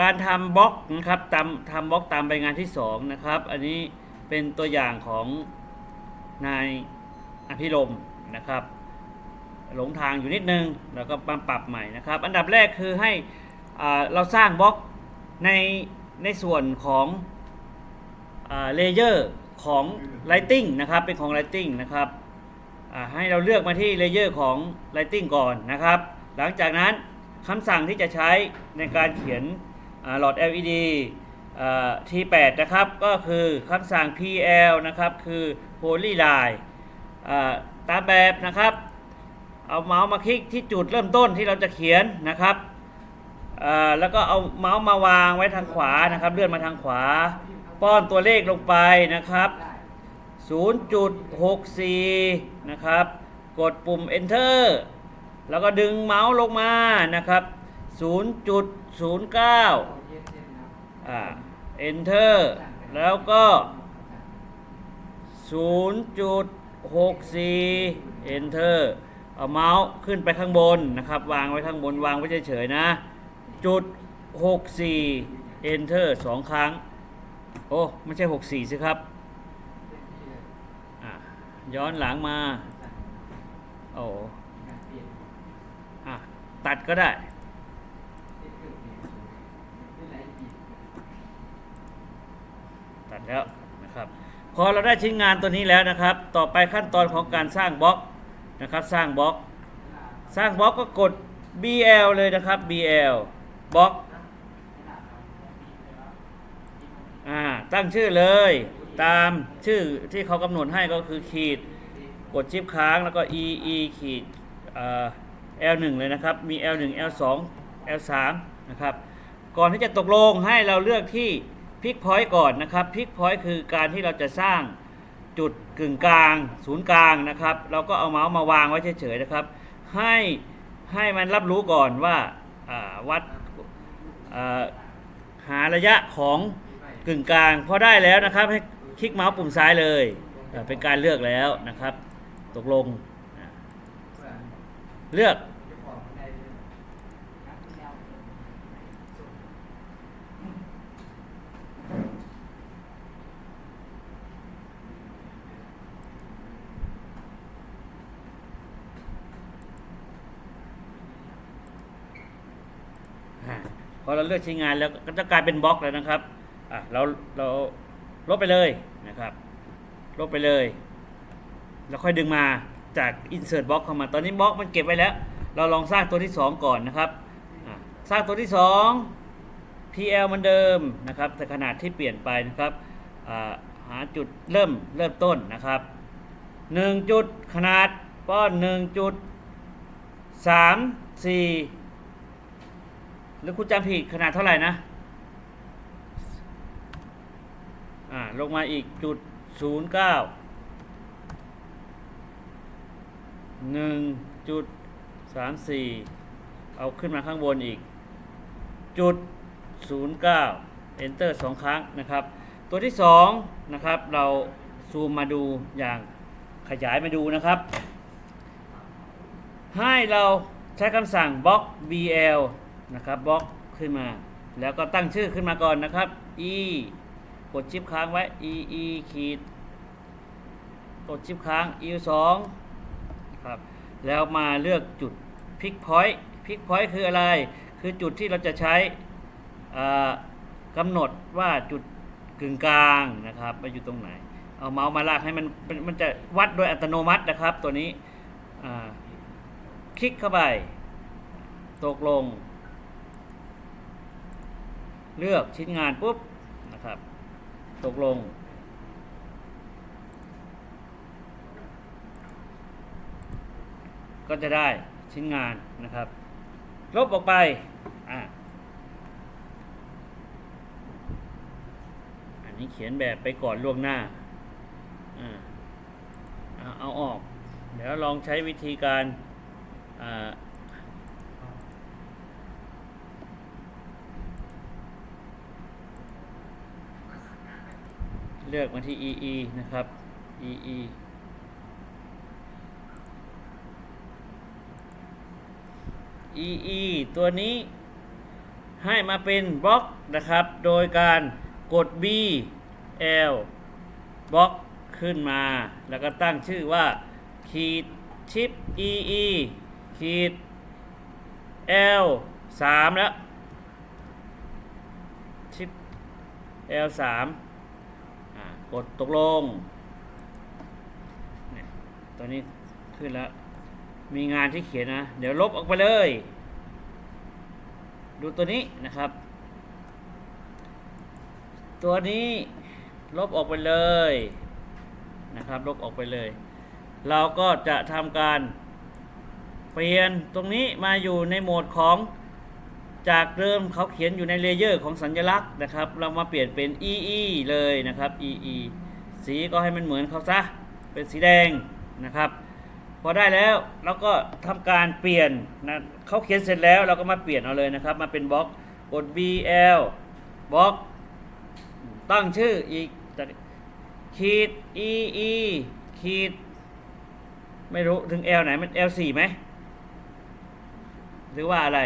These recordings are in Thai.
การทำบล็อกนะครับตามทำบล็อกตามใบงานที่2นะครับ อันนี้เป็นตัวอย่างของนายอภิรมนะครับ หลงทางอยู่นิดนึงแล้วก็มาปรับใหม่นะครับ อันดับแรกคือให้เราสร้างบล็อกในในส่วนของเลเยอร์ของ Lighting นะครับ เป็นของ Lighting นะครับให้เราเลือกมาที่เลเยอร์ของ Lighting ก่อนนะครับ หลังจากนั้นคำสั่งที่จะใช้ในการเขียน หลอด LED อ่า T8 นะครับ ก็คือคำสั่ง PL นะครับ คือ Polyline ตามแบบนะครับ เอาเมาส์มาคลิกที่จุดเริ่มต้นที่เราจะเขียนนะครับ แล้วก็เอาเมาส์มาวางไว้ทางขวานะครับ เลื่อนมาทางขวา ป้อนตัวเลขลงไปนะครับ 0.64 นะครับ กดปุ่ม enter แล้วก็ดึงเมาส์ลงมานะครับ 0.09อ่า enter แล้วก็0.64 enter เอาเมาส์ขึ้นไปข้างบนนะครับ วางไว้ข้างบนวางไว้เฉยๆนะจุด64 enter สองครั้ง โอ้ ไม่ใช่64สิครับอะย้อนหลังมา โอ้อะตัดก็ได้ ตัด แล้วนะครับพอเราได้ชิ้นงานตัวนี้แล้วนะครับ ต่อไปขั้นตอนของการสร้างบล็อกนะครับสร้างบล็อก สร้างบล็อกก็กด BL เลยนะครับ BL บล็อกอ่าตั้งชื่อเลยตามชื่อที่เขากำหนดให้ก็คือขีดกดชิปค้างแล้วก็ e e ขีดเอ่อ L1 เลยนะครับ มี L1 L2 L3 นะครับ ก่อนที่จะตกลงให้เราเลือกที่ พิกพอยต์ก่อนนะครับพิกพอยต์คือการที่เราจะสร้างจุดกึ่งกลาง ศูนย์กลางนะครับ เราก็เอาเมาส์มาวางไว้เฉยๆนะครับ ให้ให้มันรับรู้ก่อนว่าวัดหาระยะของกึ่งกลางพอได้แล้วนะครับ ให้คลิกเมาส์ปุ่มซ้ายเลยเป็นการเลือกแล้วนะครับ ตกลงเลือก อ่าพ อเราเลือกใช้งานแล้วก็จะกลายเป็นบล็อกแล้วนะครับอะเราเราลบไปเลยนะครับ ลบไปเลย แล้วค่อยดึงมาจาก insert box เข้ามา ตอนนี้บล็อกมันเก็บไว้แล้ว เราลองสร้างตัวที่ 2 ก่อนนะครับ สร้างตัวที่ 2 PL เหมือนเดิมนะครับ แต่ขนาดที่เปลี่ยนไปนะครับอ่าหาจุดเริ่มเริ่มต้นนะครับ 1 จุดขนาดป้อน 1 จุด 3 4 หรือคุณจำผิดขนาดเท่าไหร่นะ อ่า ลงมาอีกจุดศูนย์เก้าหนึ่งจุดสามสี่เอาขึ้นมาข้างบนอีก จุดศูนย์เก้า enter สองครั้งนะครับ ตัวที่สองนะครับ เราซูมมาดูอย่างขยายมาดูนะครับ ให้เราใช้คำสั่งบล็อก bl นะครับบล็อกขึ้นมา แล้วก็ตั้งชื่อขึ้นมาก่อนนะครับ e กดชิปค้างไว้ e e ขีดกดชิปค้าง e 2ครับแล้วมาเลือกจุด pick point pick point คืออะไร คือจุดที่เราจะใช้กำหนดว่าจุดกึ่งกลางนะครับมาอยู่ตรงไหน เอาเมาส์มาลากให้มันมันจะวัดโดยอัตโนมัตินะครับตัวนี้คลิกเข้าไป ตกลง เลือกชิ้นงานปุ๊บนะครับ ตกลง ก็จะได้ชิ้นงานนะครับ ลบออกไปอะอันนี้เขียนแบบไปก่อนล่วงหน้าอ่าเอาอออกเดี๋ยวลองใช้วิธีการอ่า เลือกมาที่ EE นะครับ EE EE ตัวนี้ให้มาเป็นบล็อกนะครับ โดยการกด B L บล็อกขึ้นมา แล้วก็ตั้งชื่อว่าขีดชิป E E ขีด L 3แล้วชิป L 3 กดตกลงเนี่ยตัวนี้ขึ้นแล้ว มีงานที่เขียนนะ เดี๋ยวลบออกไปเลย ดูตัวนี้นะครับ ตัวนี้ลบออกไปเลยนะครับ ลบออกไปเลย เราก็จะทำการเปลี่ยนตรงนี้มาอยู่ในโหมดของ จากเดิมเขาเขียนอยู่ในเลเยอร์ของสัญลักษณ์นะครับ เรามาเปลี่ยนเป็น EE เลยนะครับ EE สีก็ให้มันเหมือนเขาซะ เป็นสีแดงนะครับ พอได้แล้วเราก็ทำการเปลี่ยนนะเขาเขียนเสร็จแล้วเราก็มาเปลี่ยนเอาเลยนะครับ มาเป็นบล็อกกด BL บล็อกตั้งชื่ออีกขีด EE ขีด ไม่รู้ถึง L ไหนมัน L4 ไหมหรือว่าอะไร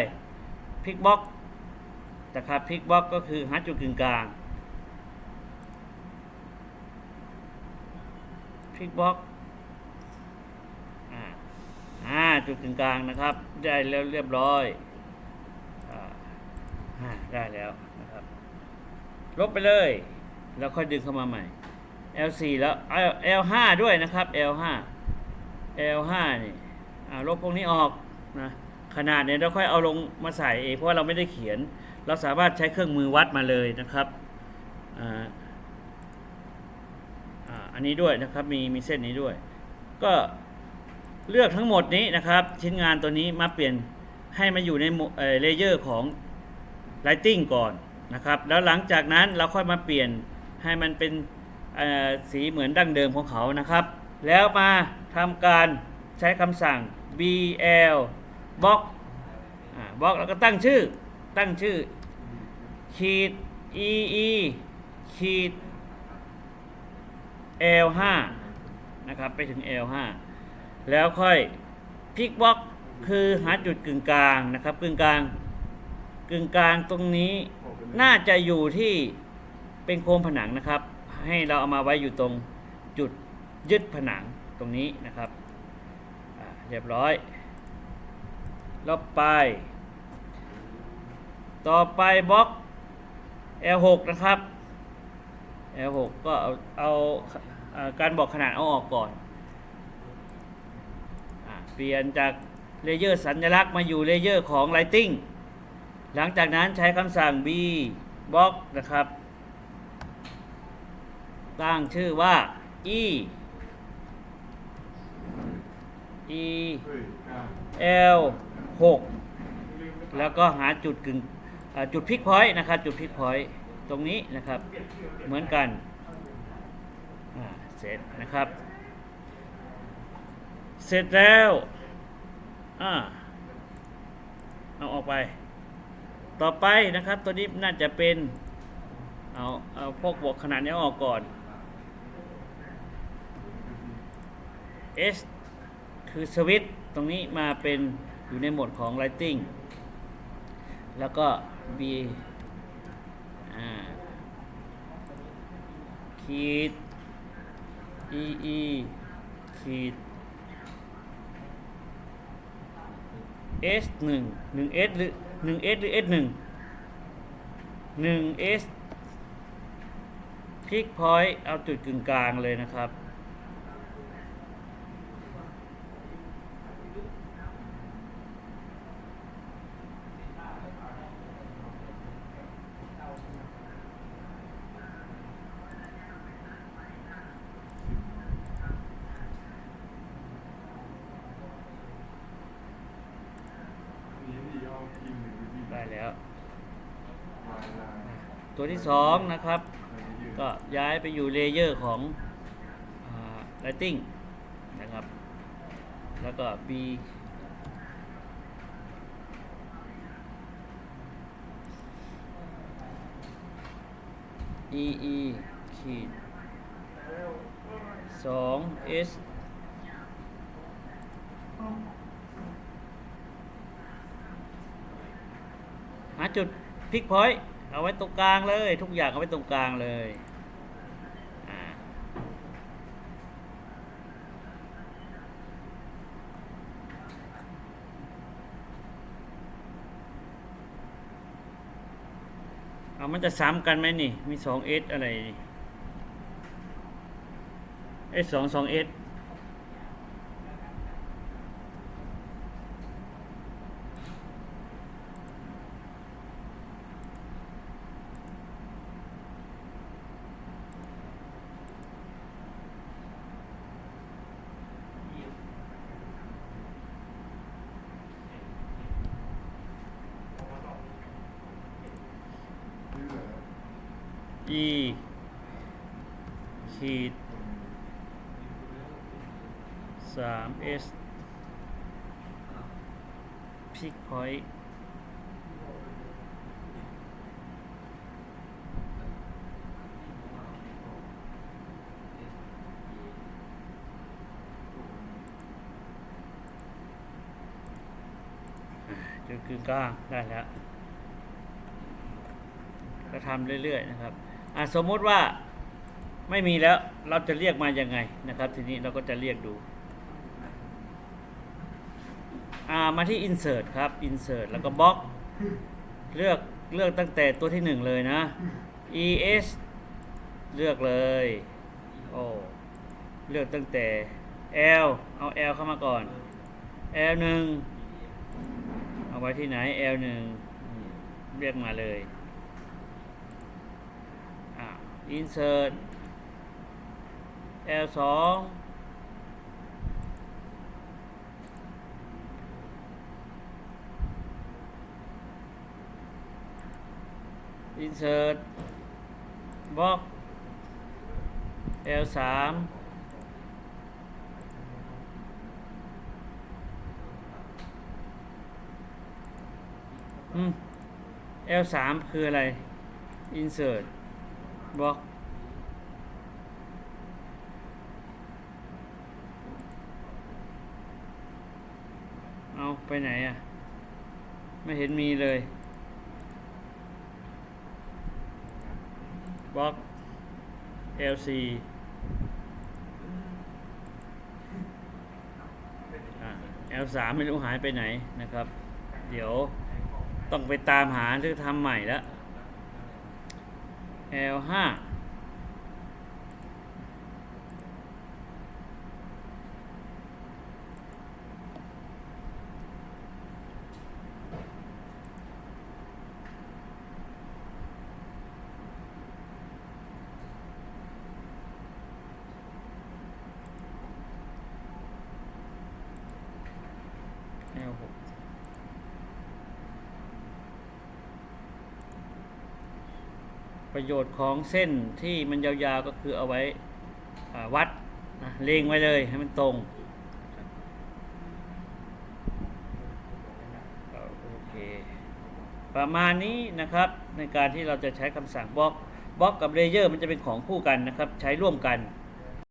พิกบล็อกนะครับพิกบล็อกก็คือหาจุดกึ่งกลางพิกบล็อกอ่าจุดกึ่งกลางนะครับ ได้แล้วเรียบร้อยอ่าได้แล้วนะครับ ลบไปเลย แล้วค่อยดึงเข้ามาใหม่ L4 แล้ว L5 ด้วยนะครับ L5 L5 นี่ลบพวกนี้ออกนะ ขนาดเนี่ยเราค่อยเอาลงมาใส่เองเพราะว่าเราไม่ได้เขียน เราสามารถใช้เครื่องมือวัดมาเลยนะครับอ่าอ่าอันนี้ด้วยนะครับมีมีเส้นนี้ด้วย ก็เลือกทั้งหมดนี้นะครับ ชิ้นงานตัวนี้มาเปลี่ยนให้มาอยู่ในเลเยอร์ของ Lighting ก่อนนะครับ แล้วหลังจากนั้นเราค่อยมาเปลี่ยนให้มันเป็นเออสีเหมือนดั้งเดิมของเขานะครับ แล้วมาทำการใช้คำสั่ง bl box อ่า box แล้วก็ตั้งชื่อ ตั้งชื่อ ขีด ee ขีด l5 นะครับ ไปถึง l5 แล้วค่อยพิกบล็อกคือหาจุดกึ่งกลางนะครับ กึ่งกลาง กึ่งกลางตรงนี้น่าจะอยู่ที่เป็นโครงผนังนะครับ ให้เราเอามาไว้อยู่ตรงจุดยึดผนังตรงนี้นะครับเรียบร้อย ลบไป ต่อไปบล็อก L6 นะครับ L6 ก็เอาเอาอ่าการบอกขนาดเอาออกก่อนอเปลี่ยนจากเลเยอร์สัญลักษณ์มาอยู่เลเยอร์ของ Lighting หลังจากนั้นใช้คำสั่ง b box นะครับ ตั้งชื่อว่า e e l 6 แล้วก็หาจุดกึ่งจุดพิกพอยต์นะครับ จุดพิกพอยต์ตรงนี้นะครับเหมือนกันเสร็จนะครับ เสร็จแล้วอ่าเอาออกไป ต่อไปนะครับตัวนี้น่าจะเป็น เอาเอาพวกบวกขนาดนี้ออกก่อน S คือสวิตช์ตรงนี้มาเป็น อยู่ในโหมดของ Lighting แล้วก็ B ขีด E E ขีด S 1 1 S หรือ1 S หรือ S 1 1 S พิกพอยต์เอาจุดกึ่งกลางเลยนะครับ ได้ แล้ว ตัวที่สองนะครับ ก็ย้ายไปอยู่เลเยอร์ของอ่า Lighting นะครับ แล้วก็ B E E ขีดสอง S หา จุดพลิกพอยต์เอาไว้ตรงกลางเลย ทุกอย่างเอาไว้ตรงกลางเลยเอามันจะซ้ำกันไหมนี่ มีสองเอสอะไรเอสสองสองเอส e ขีดสาม s พิกพอยต์จุดกึ่งกลางได้แล้วก็ทำเรื่อย ๆ นะครับ สมมุติว่าไม่มีแล้วเราจะเรียกมายังไงนะครับ ทีนี้เราก็จะเรียกดูมาที่ insert ครับ insert แล้วก็บล็อกเลือกเลือกตั้งแต่ตัวที่หนึ่งเลยนะ es เลือกเลยโอ้เลือกตั้งแต่ l เอา l เข้ามาก่อน l หนึ่งเอาไว้ที่ไหน l หนึ่งเรียกมาเลย insert L สองอินเสิร์ตบล็อก L สามอืม L สามคืออะไร insert บล็อกเอาไปไหนอะ ไม่เห็นมีเลยบล็อก LC อะ L3 ไม่รู้หายไปไหนนะครับ เดี๋ยวต้องไปตามหาหรือทำใหม่แล้ว L5 L6 ประโยชน์ของเส้นที่มันยาวๆก็คือเอาไว้วัดนะเลงไว้เลยให้มันตรงโอเคประมาณนี้นะครับในการที่เราจะใช้คำสั่งบล็อกบล็อกกับเลเยอร์มันจะเป็นของคู่กันนะครับ ใช้ร่วมกัน